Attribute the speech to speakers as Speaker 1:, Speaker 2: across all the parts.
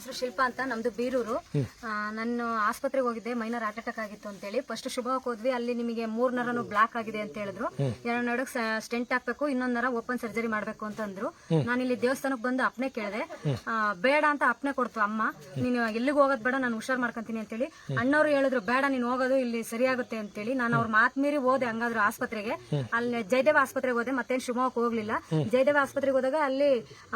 Speaker 1: ಹೆಸರು ಶಿಲ್ಪ ಅಂತ ನಮ್ದು ಬೀರೂರು. ನನ್ನ ನಾನು ಆಸ್ಪತ್ರೆಗೆ ಹೋಗಿದ್ದೆ ಮೈನರ್ ಹಾರ್ಟ್ ಅಟ್ಯಾಕ್ ಆಗಿತ್ತು ಅಂತೇಳಿ. ಫಸ್ಟ್ ಶುಭಕ್ಕೆ ಹೋದ್ವಿ ಅಲ್ಲಿ ನಿಮಗೆ ಮೂರ್ ನರನು ಬ್ಲಾಕ್ ಆಗಿದೆ ಅಂತ ಹೇಳಿದ್ರು. ಎರಡು ನಡಕ್ ಸ್ಟೆಂಟ್ ಹಾಕ್ಬೇಕು ಇನ್ನೊಂದ್ ನರ ಓಪನ್ ಸರ್ಜರಿ ಮಾಡ್ಬೇಕು ಅಂತಂದ್ರು ನಾನು ಇಲ್ಲಿ ದೇವಸ್ಥಾನಕ್ಕೆ ಬಂದು ಅಪ್ನೆ ಕೇಳಿದೆ. ಬೇಡ ಅಂತ ಅಪ್ನೆ ಕೊಡ್ತು ಅಮ್ಮ. ನೀನು ಎಲ್ಲಿಗೆ ಹೋಗೋದ್ ಬೇಡ ನಾನು ಹುಷಾರ್ ಮಾಡ್ಕೊಂತೀನಿ ಅಂತೇಳಿ. ಅಣ್ಣವ್ರು ಹೇಳಿದ್ರು ಬೇಡ ನೀನು ಹೋಗೋದು ಇಲ್ಲಿ ಸರಿಯಾಗುತ್ತೆ ಅಂತೇಳಿ. ನಾನು ಅವ್ರ ಮಾತ್ ಮೀರಿ ಹೋದೆ ಹಂಗಾದ್ರು ಆಸ್ಪತ್ರೆಗೆ. ಅಲ್ಲಿ ಜಯದೇವ ಆಸ್ಪತ್ರೆಗೆ ಹೋದೆ ಮತ್ತೇನ್ ಶುಭವಕ್ಕೆ ಹೋಗ್ಲಿಲ್ಲ. ಜಯದೇವ ಆಸ್ಪತ್ರೆಗೆ ಹೋದಾಗ ಅಲ್ಲಿ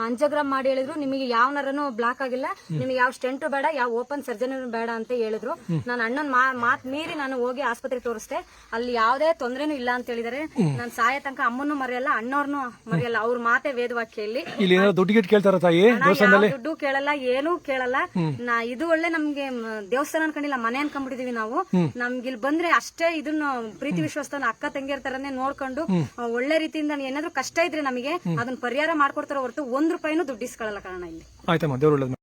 Speaker 1: ಅಂಜೋಗ್ರಾಮ್ ಮಾಡಿ ಹೇಳಿದ್ರು ನಿಮಗೆ ಯಾವ ನರನು ಬ್ಲಾಕ್ ಆಗಿಲ್ಲ ನಿಮಗೆ ಯಾವ ಸ್ಟೆಂಟು ಬೇಡ ಯಾವ ಓಪನ್ ಸರ್ಜರಿ ಬೇಡ ಅಂತ ಹೇಳಿದ್ರು. ನಾನು ಅಣ್ಣನ ಮಾತ್ ಮೀರಿ ನಾನು ಹೋಗಿ ಆಸ್ಪತ್ರೆ ತೋರಿಸ್ದೆ. ಅಲ್ಲಿ ಯಾವುದೇ ತೊಂದರೆನೂ ಇಲ್ಲ ಅಂತ ಹೇಳಿದಾರೆ. ನಾನು ಸಾಯ ತನಕ ಅಮ್ಮನೂ ಮರೆಯಲ್ಲ ಅಣ್ಣವ್ರನ್ನು ಮರೆಯಲ್ಲ. ಅವ್ರ ಮಾತೆ ವೇದವಾಕ್ಯ ಇಲ್ಲಿ
Speaker 2: ದುಡ್ಡು ಕೇಳ್ತಾರ ತಾಯಿ
Speaker 1: ದುಡ್ಡು ಕೇಳಲ್ಲ ಏನು ಕೇಳಲ್ಲ. ನಾ ಇದು ಒಳ್ಳೆ ನಮ್ಗೆ ದೇವಸ್ಥಾನ ಅನ್ಕೊಂಡಿಲ್ಲ ಮನೆ ಅನ್ಕೊಂಡ್ಬಿಟ್ಟಿದೀವಿ ನಾವು. ನಮ್ಗೆ ಇಲ್ಲಿ ಬಂದ್ರೆ ಅಷ್ಟೇ ಇದನ್ನ ಪ್ರೀತಿ ವಿಶ್ವಾಸನ ಅಕ್ಕ ತಂಗಿಯರ್ ತರನೇ ನೋಡ್ಕೊಂಡು ಒಳ್ಳೆ ರೀತಿಯಿಂದ ಏನಾದ್ರು ಕಷ್ಟ ಇದ್ರೆ ನಮಗೆ ಅದನ್ನ ಪರಿಹಾರ ಮಾಡ್ಕೊಡ್ತಾರ ಹೊರತು ಒಂದ್ ರೂಪಾಯಿನೂ ದುಡ್ಡಿಸ್ಕೊಳ್ಳಲ್ಲ ಕಾರಣ ಇಲ್ಲಿ.
Speaker 2: ಆಯ್ತಮ್ಮ ದೇವ್ರು